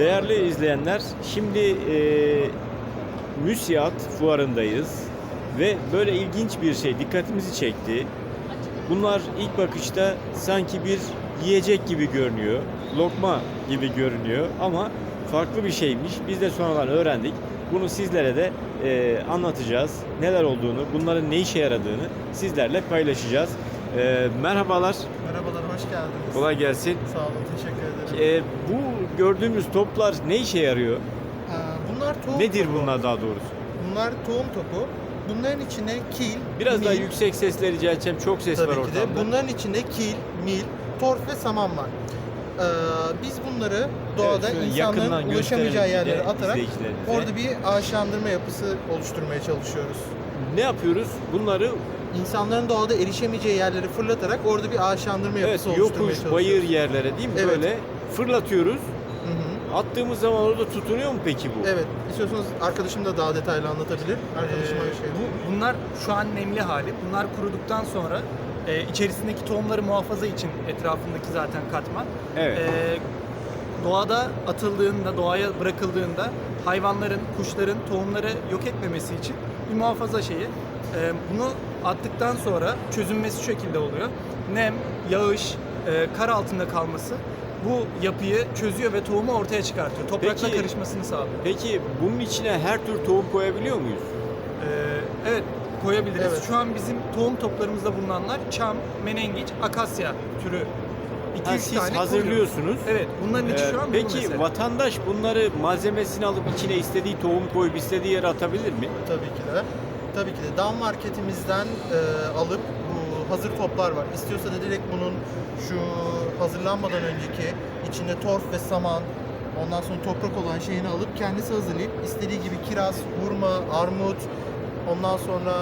Değerli izleyenler, şimdi e, Müsiyat fuarındayız ve böyle ilginç bir şey dikkatimizi çekti. Bunlar ilk bakışta sanki bir yiyecek gibi görünüyor, lokma gibi görünüyor ama farklı bir şeymiş. Biz de sonradan öğrendik. Bunu sizlere de e, anlatacağız. Neler olduğunu, bunların ne işe yaradığını sizlerle paylaşacağız. E, merhabalar, Merhabalar, hoş geldiniz. kolay gelsin. Sağ olun, teşekkür ederim. E, bu gördüğümüz toplar ne işe yarıyor? Ee, bunlar tohum Nedir topu. bunlar daha doğrusu? Bunlar tohum topu. Bunların içine kil, Biraz daha mil, yüksek sesle rica edeceğim. Çok ses var tabii ki de. ortamda. Bunların içinde kil, mil, torf ve saman var. Ee, biz bunları doğada şöyle insanların ulaşamayacağı yerlere atarak orada bir ağaçlandırma yapısı oluşturmaya çalışıyoruz. Ne yapıyoruz? Bunları İnsanların doğada erişemeyeceği yerleri fırlatarak orada bir ağaçlandırma evet, yapısı oluşturmaya yokuş, bayır yerlere değil mi? Evet. Böyle fırlatıyoruz. Hı hı. Attığımız zaman orada tutunuyor mu peki bu? Evet, istiyorsanız arkadaşım da daha detaylı anlatabilir. Arkadaşım Ee, aynı şey. bu, bunlar şu an nemli hali. Bunlar kuruduktan sonra e, içerisindeki tohumları muhafaza için etrafındaki zaten katman. Evet. E, doğada atıldığında, doğaya bırakıldığında hayvanların, kuşların tohumları yok etmemesi için bir muhafaza şeyi. E, bunu attıktan sonra çözünmesi şu şekilde oluyor. Nem, yağış, e, kar altında kalması bu yapıyı çözüyor ve tohumu ortaya çıkartıyor. Toprakla Peki- karışmasını sağlıyor. Peki bunun içine her tür tohum koyabiliyor muyuz? Ee, evet koyabiliriz. Evet. Şu an bizim tohum toplarımızda bulunanlar çam, menengiç, akasya türü. İki Ha, üç siz tane hazırlıyorsunuz. koyuyoruz. Evet bunların içi Ee, şu an peki mesela. vatandaş bunları malzemesini alıp içine istediği tohum koyup istediği yere atabilir mi? Tabii ki de. Tabii ki de. Down marketimizden e, alıp bu hazır toplar var. İstiyorsa da direkt bunun şu hazırlanmadan önceki içinde torf ve saman ondan sonra toprak olan şeyini alıp kendisi hazırlayıp istediği gibi kiraz, hurma, armut ondan sonra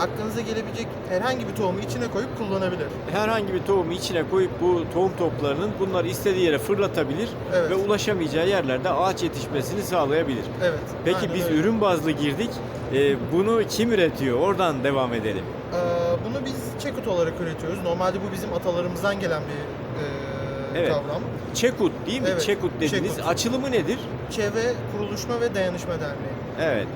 aklınıza gelebilecek herhangi bir tohumu içine koyup kullanabilir. Herhangi bir tohumu içine koyup bu tohum toplarının bunları istediği yere fırlatabilir Evet. ve ulaşamayacağı yerlerde ağaç yetişmesini sağlayabilir. Evet. Peki aynen biz öyle. ürün bazlı girdik. Ee, bunu kim üretiyor? Oradan devam edelim. Ee, bunu biz çekut olarak üretiyoruz. Normalde bu bizim atalarımızdan gelen bir e, Evet. kavram. Çekut değil mi? Evet, Çekut dediniz. Çekut. Açılımı nedir? Çevre Kuruluşma ve Dayanışma Derneği. Evet.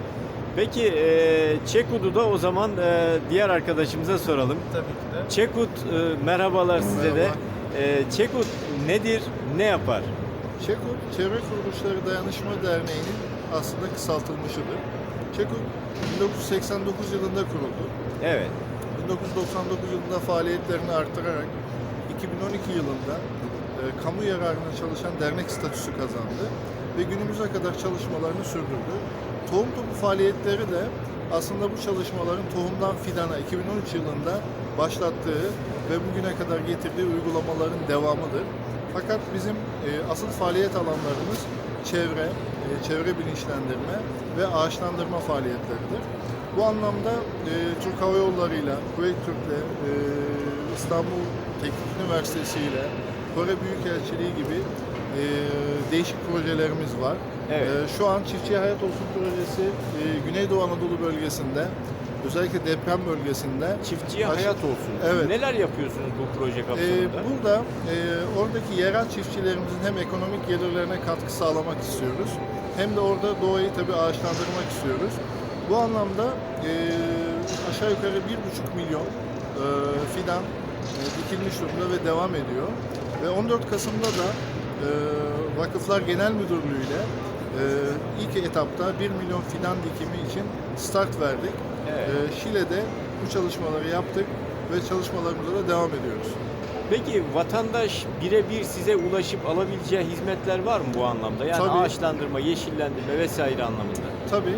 Peki e, Çekut'u da o zaman e, diğer arkadaşımıza soralım. Tabii ki de. Çekut e, merhabalar size de. E, Çekut nedir? Ne yapar? ÇEKUT, Çevre Kuruluşları Dayanışma Derneği'nin aslında kısaltılmışıdır. ÇEKUT 1989 yılında kuruldu. Evet. 1999 yılında faaliyetlerini artırarak 2012 yılında e, kamu yararına çalışan dernek statüsü kazandı ve günümüze kadar çalışmalarını sürdürdü. Tohum topu faaliyetleri de aslında bu çalışmaların tohumdan fidana 2013 yılında başlattığı ve bugüne kadar getirdiği uygulamaların devamıdır. Fakat bizim e, asıl faaliyet alanlarımız çevre, e, çevre bilinçlendirme ve ağaçlandırma faaliyetleridir. Bu anlamda e, Türk Hava Yolları ile, Kuveyt Türk'le, e, İstanbul Teknik Üniversitesi ile, Kore Büyükelçiliği gibi e, değişik projelerimiz var. Evet. E, şu an Çiftçiye Hayat Olsun projesi e, Güneydoğu Anadolu bölgesinde, özellikle deprem bölgesinde Çiftçiye Baş- hayat olsun. Evet. Neler yapıyorsunuz bu proje ee, kapsamında? burada e, oradaki yerel çiftçilerimizin hem ekonomik gelirlerine katkı sağlamak istiyoruz hem de orada doğayı tabii ağaçlandırmak istiyoruz. Bu anlamda e, aşağı yukarı 1,5 milyon e, fidan e, dikilmiş durumda ve devam ediyor. Ve 14 Kasım'da da Vakıflar Genel Müdürlüğü ile e, ilk etapta 1 milyon fidan dikimi için start verdik. Evet. E, Şile'de bu çalışmaları yaptık ve çalışmalarımıza da devam ediyoruz. Peki vatandaş birebir size ulaşıp alabileceği hizmetler var mı bu anlamda? Yani Tabii. ağaçlandırma, yeşillendirme vesaire anlamında. Tabii.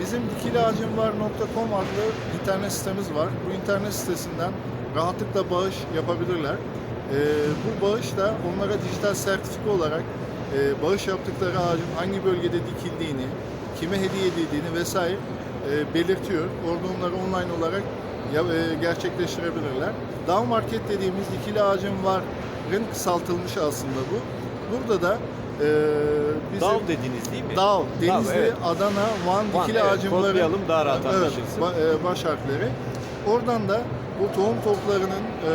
Bizim dikiliağacımvar.com adlı internet sitemiz var. Bu internet sitesinden rahatlıkla bağış yapabilirler. Ee, bu bağış da onlara dijital sertifika olarak e, bağış yaptıkları ağacın hangi bölgede dikildiğini, kime hediye edildiğini vesaire e, belirtiyor. Orada onları online olarak ya, e, gerçekleştirebilirler. Down Market dediğimiz dikili ağacın varın kısaltılmış aslında bu. Burada da e, bizim... Dal dediniz değil mi? Dağ, Denizli, evet. Adana, Van, Van, Dikili evet, Ağacımları. kodlayalım, daha rahat Evet, ba- e, baş harfleri. Oradan da bu tohum toplarının e,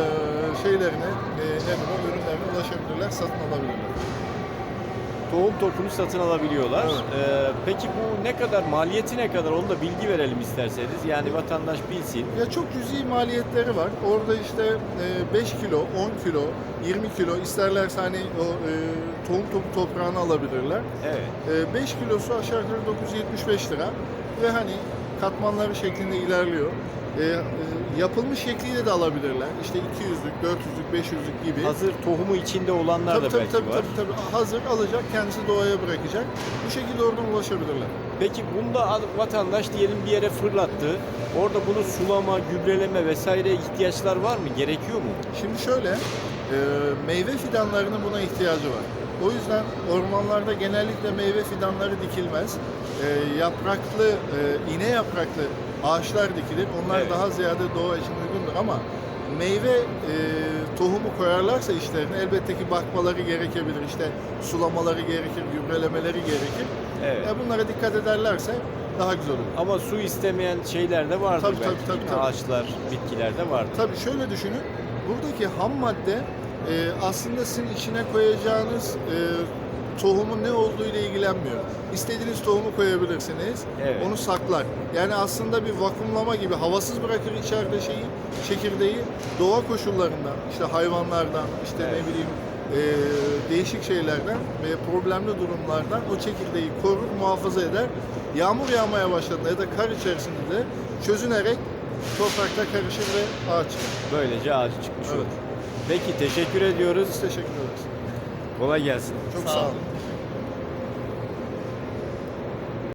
şeylerine, e, ne bileyim, ürünlerine ulaşabilirler, satın alabilirler. tohum topunu satın alabiliyorlar. Evet. Ee, peki bu ne kadar, maliyeti ne kadar onu da bilgi verelim isterseniz. Yani vatandaş bilsin. Ya çok cüzi maliyetleri var. Orada işte e, 5 kilo, 10 kilo, 20 kilo isterlerse hani o e, tohum topu toprağını alabilirler. Evet. E, 5 kilosu aşağı yukarı 975 lira ve hani katmanları şeklinde ilerliyor. E, e, yapılmış şekliyle de alabilirler. İşte 200'lük, 400'lük, 500'lük gibi. Hazır tohumu içinde olanlar tabii, da tabii, belki tabii, var. tabii, tabii. Hazır alacak, kendisi doğaya bırakacak. Bu şekilde oradan ulaşabilirler. Peki bunda vatandaş diyelim bir yere fırlattı. Orada bunu sulama, gübreleme vesaire ihtiyaçlar var mı? Gerekiyor mu? Şimdi şöyle, e, meyve fidanlarının buna ihtiyacı var. O yüzden ormanlarda genellikle meyve fidanları dikilmez. E, yapraklı, e, iğne yapraklı ağaçlar dikilir. Onlar Evet. daha ziyade doğa için uygundur ama meyve e, tohumu koyarlarsa işlerine elbette ki bakmaları gerekebilir. İşte sulamaları gerekir, gübrelemeleri gerekir. Evet. E, bunlara dikkat ederlerse daha güzel olur. Ama su istemeyen şeyler de vardır Tabii, belki. tabii, tabii, tabii. Ağaçlar, bitkiler de vardır. Tabii şöyle düşünün. Buradaki ham madde e, aslında sizin içine koyacağınız e, tohumun ne olduğu ile ilgilenmiyor. İstediğiniz tohumu koyabilirsiniz. Evet. Onu saklar. Yani aslında bir vakumlama gibi havasız bırakır içeride şeyi, çekirdeği. Doğa koşullarında işte hayvanlardan, işte Evet. ne bileyim e, değişik şeylerden ve problemli durumlardan o çekirdeği korur, muhafaza eder. Yağmur yağmaya başladığında ya da kar içerisinde de çözünerek toprakta karışır ve ağaç çıkar. Böylece ağacı çıkmış Evet. olur. Peki teşekkür ediyoruz. Biz teşekkür ederiz. Kolay gelsin. Çok Sağ sağ olun. olun.